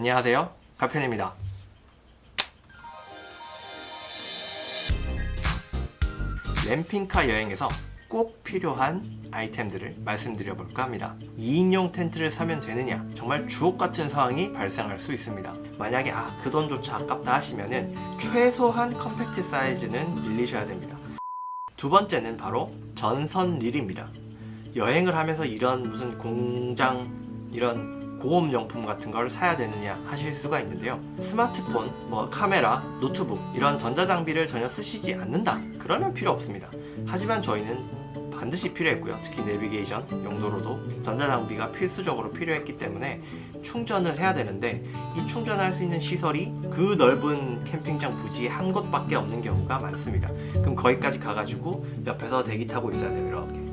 안녕하세요. 가편입니다. 램핑카 여행에서 꼭 필요한 아이템들을 말씀드려 볼까 합니다. 2인용 텐트를 사면 되느냐? 정말 주옥 같은 상황이 발생할 수 있습니다. 만약에 아, 그 돈조차 아깝다 하시면은 최소한 컴팩트 사이즈는 빌리셔야 됩니다. 두 번째는 바로 전선 릴입니다. 여행을 하면서 이런 무슨 공장 이런 고업용품 같은 걸 사야 되느냐 하실 수가 있는데요. 스마트폰, 뭐 카메라, 노트북 이런 전자장비를 전혀 쓰시지 않는다. 그러면 필요 없습니다. 하지만 저희는 반드시 필요했고요. 특히 내비게이션 용도로도 전자장비가 필수적으로 필요했기 때문에 충전을 해야 되는데 이 충전할 수 있는 시설이 그 넓은 캠핑장 부지에 한 곳밖에 없는 경우가 많습니다. 그럼 거기까지 가가지고 옆에서 대기 타고 있어야 돼요. 이렇게.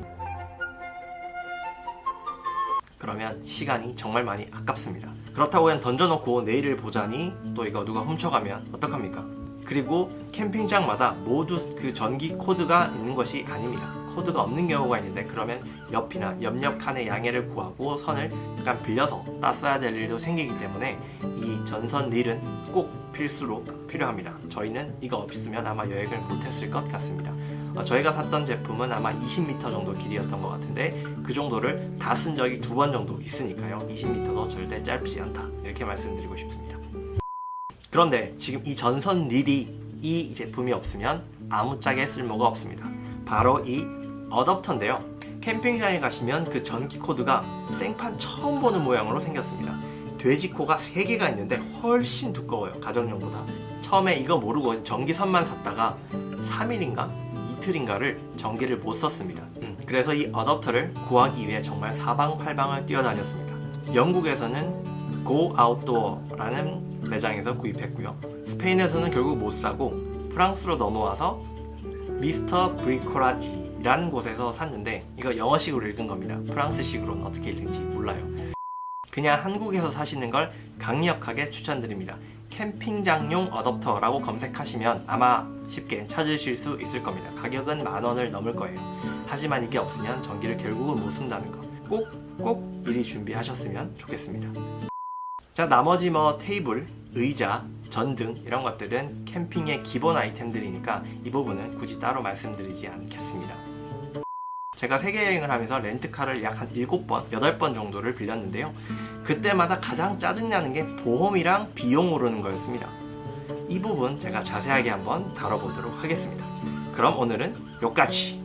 그러면 시간이 정말 많이 아깝습니다. 그렇다고 그냥 던져놓고 내일을 보자니 또 이거 누가 훔쳐가면 어떡합니까? 그리고 캠핑장마다 모두 그 전기 코드가 있는 것이 아닙니다. 코드가 없는 경우가 있는데 그러면 옆이나 옆옆 칸의 양해를 구하고 선을 약간 빌려서 땄어야 될 일도 생기기 때문에 이 전선 릴은 꼭 필수로 필요합니다. 저희는 이거 없으면 아마 여행을 못했을 것 같습니다. 어, 저희가 샀던 제품은 아마 20m 정도 길이였던 것 같은데 그 정도를 다 쓴 적이 두 번 정도 있으니까요. 20m도 절대 짧지 않다 이렇게 말씀드리고 싶습니다. 그런데 지금 이 전선 릴이 이 제품이 없으면 아무짝에 쓸모가 없습니다. 바로 이 어댑터인데요. 캠핑장에 가시면 그 전기 코드가 생판 처음 보는 모양으로 생겼습니다. 돼지 코가 3개가 있는데 훨씬 두꺼워요. 가정용보다. 처음에 이거 모르고 전기선만 샀다가 3일인가? 이틀인가를 전기를 못 썼습니다. 음, 그래서 이 어댑터를 구하기 위해 정말 사방팔방을 뛰어다녔습니다. 영국에서는 Go Outdoor라는 매장에서 구입했고요. 스페인에서는 결국 못 사고 프랑스로 넘어와서 미스터 브리코라지 라는 곳에서 샀는데 이거 영어식으로 읽은 겁니다. 프랑스식으로는 어떻게 읽는지 몰라요. 그냥 한국에서 사시는 걸 강력하게 추천드립니다. 캠핑장용 어댑터라고 검색하시면 아마 쉽게 찾으실 수 있을 겁니다. 가격은 만 원을 넘을 거예요. 하지만 이게 없으면 전기를 결국은 못 쓴다는 거. 꼭, 꼭 미리 준비하셨으면 좋겠습니다. 자, 나머지 뭐 테이블, 의자, 전등 이런 것들은 캠핑의 기본 아이템들이니까 이 부분은 굳이 따로 말씀드리지 않겠습니다. 제가 세계 여행을 하면서 렌트카를 약 한 7번, 8번 정도를 빌렸는데요. 그때마다 가장 짜증나는 게 보험이랑 비용 오르는 거였습니다. 이 부분 제가 자세하게 한번 다뤄보도록 하겠습니다. 그럼 오늘은 여기까지!